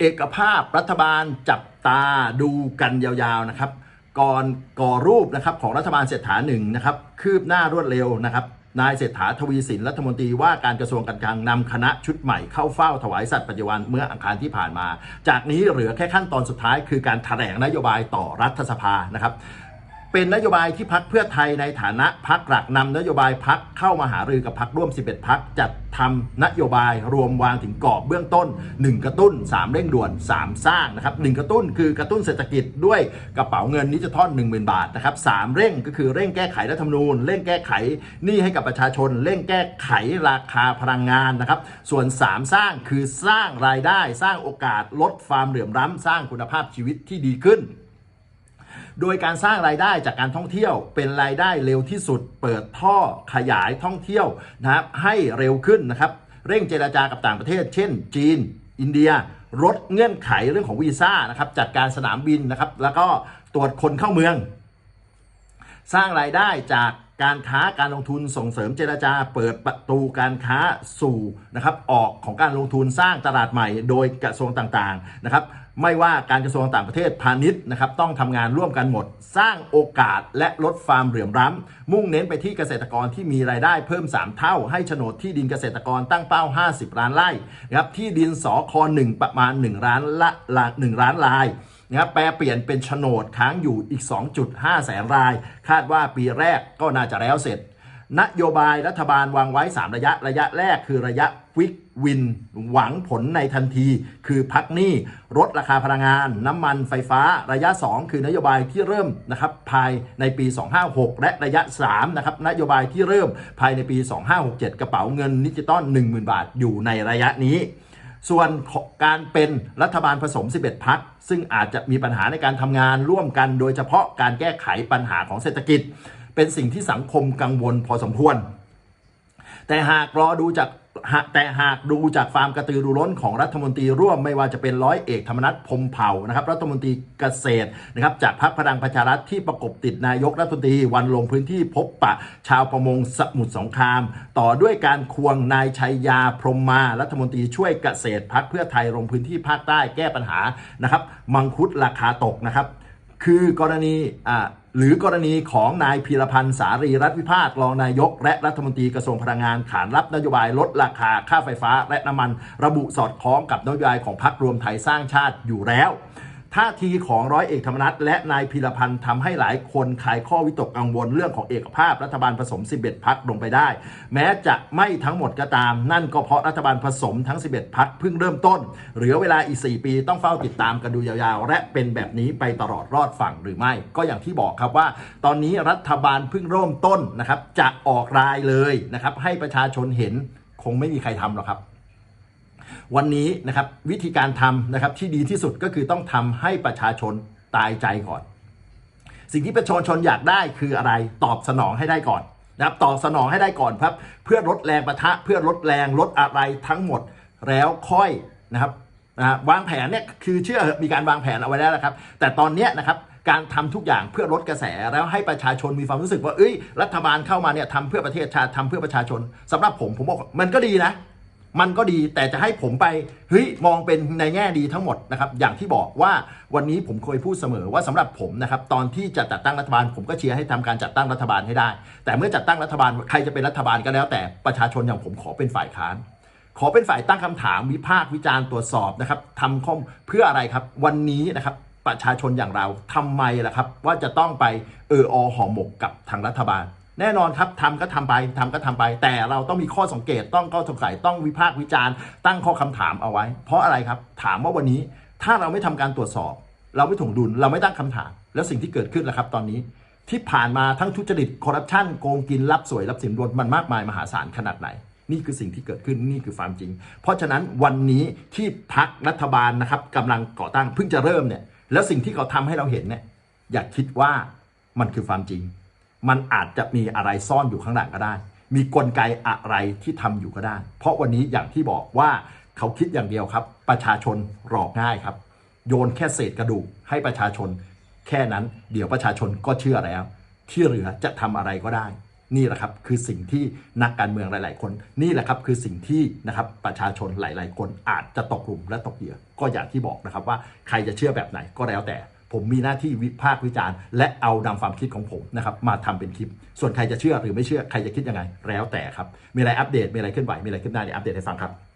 เอกภาพรัฐบาลจับตาดูกันยาวๆนะครับก่อนก่อรูปนะครับของรัฐบาลเศรษฐาหนึ่งนะครับคืบหน้ารวดเร็วนะครับนายเศรษฐาทวีสินรัฐมนตรีว่าการกระทรวงการคลังนำคณะชุดใหม่เข้าเฝ้าถวายสัตย์ปฏิวันเมื่ออังคารที่ผ่านมา จากนี้เหลือแค่ขั้นตอนสุดท้ายคือการแถลงนโยบายต่อรัฐสภานะครับ เป็นนโยบายที่พักเพื่อไทยในฐานะพักหลักนำนโยบายพักเข้ามาหารือกับพักร่วม 11 พักจัดทำนโยบายรวมวางถึงกรอบเบื้องต้น 1 กระตุ้น 3 เร่งด่วน 3 สร้างนะครับ1กระตุ้นคือกระตุ้นเศรษฐกิจด้วยกระเป๋าเงินดิจิทัล10,000 บาทนะครับ3เร่งก็คือเร่งแก้ไขรัฐธรรมนูญเร่งแก้ไขหนี้ให้กับประชาชน เร่งแก้ไขราคาพลังงานนะครับส่วน 3 สร้างคือสร้างรายได้ สร้างโอกาสลดความเหลื่อมล้ำสร้างคุณภาพชีวิตที่ดีขึ้น โดยการสร้างรายได้จากการท่องเที่ยวเป็นรายได้เร็วที่สุด เปิดท่อขยายท่องเที่ยวนะครับให้เร็วขึ้นนะครับเร่งเจราจากับต่างประเทศ เช่น จีน อินเดียลดเงื่อนไขเรื่องของวีซ่านะครับจัดการสนามบินนะครับแล้วก็ตรวจคนเข้าเมือง สร้างรายได้จากการค้าการลงทุนส่งเสริมเจรจา เปิดประตูการค้าสู่นะครับออกของการลงทุนสร้างตลาดใหม่ โดยกระทรวงต่างๆนะครับ ไม่ว่าการกระทรวงต่างประเทศพาณิชย์นะครับต้องทำงานร่วมกันหมด สร้างโอกาสและลดความเหลื่อมล้ำมุ่งเน้นไปที่เกษตรกรที่มีรายได้เพิ่ม 3 เท่า ให้โฉนดที่ดินเกษตรกรตั้งเป้า 50 ล้านไร่นะครับที่ดินสอคอ1ประมาณ 1 ล้านละละ1ล้านลายนะครับแปลเปลี่ยนเป็นโฉนดค้างอยู่อีก 2.5 แสนราย คาดว่าปีแรกก็น่าจะแล้วเสร็จ นโยบายรัฐบาลวางไว้ 3 ระยะ ระยะแรกคือระยะควิกวิน หวังผลในทันที คือพักหนี้ลดราคาพลังงาน น้ำมันไฟฟ้า ระยะ 2 คือนโยบายที่เริ่มนะครับภายในปี 256 และระยะ3นะครับนโยบายที่เริ่มภายในปี 2567 กระเป๋าเงินดิจิตอล10,000 บาทอยู่ในระยะนี้ส่วนการเป็นรัฐบาลผสม 11 พัก ซึ่งอาจจะมีปัญหาในการทำงานร่วมกัน โดยเฉพาะการแก้ไขปัญหาของเศรษฐกิจ เป็นสิ่งที่สังคมกังวลพอสมควร แต่หากรอดูจากแต่หากดูจากความกระตือรือร้นของรัฐมนตรีร่วมไม่ว่าจะเป็นร้อยเอกธรรมนัฐพมเผ่านะครับ รัฐมนตรีเกษตรนะครับ จากพรรคพลังประชารัฐที่ประกบติดนายกรัฐมนตรีวันลงพื้นที่พบปะชาวประมงสมุทรสงคราม ต่อด้วยการควงนายชัยยาพรหมมารัฐมนตรีช่วยเกษตรพรรคเพื่อไทยลงพื้นที่ภาคใต้แก้ปัญหานะครับ มังคุดราคาตกนะครับ คือกรณีอ่า หรือกรณีของนายพีรพันธ์สารีรัฐวิพากรองนายก และรัฐมนตรีกระทรวงพลังงานขานรับนโยบายลดราคาค่าไฟฟ้าและน้ำมัน ระบุสอดคล้องกับนโยบายของพรรครวมไทยสร้างชาติอยู่แล้ว ท่าทีของร้อยเอกธรรมนัฐและนายพีรพันธ์ทำให้หลายคนคลายข้อวิตกกังวลเรื่องของเอกภาพรัฐบาลผสม 11 พักลงไปได้ แม้จะไม่ทั้งหมดก็ตาม นั่นก็เพราะรัฐบาลผสมทั้ง 11 พักเพิ่งเริ่มต้น เหลือเวลาอีก 4 ปีต้องเฝ้าติดตามกันดูยาวๆ และเป็นแบบนี้ไปตลอดรอดฝั่งหรือไม่ ก็อย่างที่บอกครับว่า ตอนนี้รัฐบาลเพิ่งเริ่มต้นนะครับจะออกรายเลยนะครับให้ประชาชนเห็นคงไม่มีใครทำหรอกครับ วันนี้นะครับวิธีการทำนะครับที่ดีที่สุดก็คือต้องทำให้ประชาชนตายใจก่อน สิ่งที่ประชาชนอยากได้คืออะไรตอบสนองให้ได้ก่อนนะครับตอบสนองให้ได้ก่อนครับ เพื่อลดแรงประทะเพื่อลดแรงลดอะไรทั้งหมดแล้วค่อยนะครับนะวางแผนเนี่ยคือเชื่อมีการวางแผนเอาไว้แล้วนะครับ แต่ตอนเนี้ยนะครับการทำทุกอย่างเพื่อลดกระแสแล้วให้ประชาชนมีความรู้สึกว่าเอ้ยรัฐบาลเข้ามาเนี่ยทำเพื่อประเทศชาติทำเพื่อประชาชนสำหรับผมผมบอกมันก็ดีนะ มันก็ดีแต่จะให้ผมไปเฮ้ยมองเป็นในแง่ดีทั้งหมดนะครับอย่างที่บอกว่าวันนี้ผมเคยพูดเสมอว่าสำหรับผมนะครับตอนที่จะจัดตั้งรัฐบาล ผมก็เชียร์ให้ทำการจัดตั้งรัฐบาลให้ได้ แต่เมื่อจัดตั้งรัฐบาลใครจะเป็นรัฐบาลก็แล้ว แต่ประชาชนอย่างผมขอเป็นฝ่ายค้าน ขอเป็นฝ่ายตั้งคำถามวิพากษ์วิจารณ์ตรวจสอบนะครับทำข้อมเพื่ออะไรครับ วันนี้นะครับประชาชนอย่างเราทำไมล่ะครับ ว่าจะต้องไปเอออหอหมกกับทางรัฐบาล แน่นอนครับทำก็ทำไปทำก็ทำไป แต่เราต้องมีข้อสังเกตต้องข้อสงสัยต้องวิพากษ์วิจารณ์ ตั้งข้อคำถามเอาไว้ เพราะอะไรครับถามว่าวันนี้ถ้าเราไม่ทำการตรวจสอบ เราไม่ถ่วงดุลเราไม่ตั้งคำถาม แล้วสิ่งที่เกิดขึ้นล่ะครับ ตอนนี้ที่ผ่านมาทั้งทุจริตคอร์รัปชันโกงกินรับสวยรับสินบนมันมากมายมหาศาลขนาดไหน นี่คือสิ่งที่เกิดขึ้นนี่คือความจริง เพราะฉะนั้นวันนี้ที่พักรัฐบาลนะครับกำลังก่อตั้งเพิ่งจะเริ่มเนี่ยแล้วสิ่งที่เขาทำให้เราเห็นเนี่ยอย่าคิดว่ามันคือความจริง มันอาจจะมีอะไรซ่อนอยู่ข้างหลังก็ได้ มีกลไกอะไรที่ทำอยู่ก็ได้ เพราะวันนี้อย่างที่บอกว่าเขาคิดอย่างเดียวครับ ประชาชนหลอกง่ายครับ โยนแค่เศษกระดูกให้ประชาชน แค่นั้นเดี๋ยวประชาชนก็เชื่อแล้ว ที่เหลือจะทำอะไรก็ได้ นี่แหละครับคือสิ่งที่นักการเมืองหลาย ๆ คน นี่แหละครับคือสิ่งที่นะครับประชาชนหลาย ๆ คนอาจจะตกหลุมและตกเหยื่อก็อย่างที่บอกนะครับว่าใครจะเชื่อแบบไหนก็แล้วแต่ ผมมีหน้าที่วิพากษ์วิจารณ์ และเอานำความคิดของผมนะครับมาทำเป็นคลิป ส่วนใครจะเชื่อหรือไม่เชื่อใครจะคิดยังไง แล้วแต่ครับ มีอะไรอัปเดตมีอะไรเคลื่อนไหวมีอะไรขึ้นหน้าเดี๋ยวอัปเดตให้ฟังครับ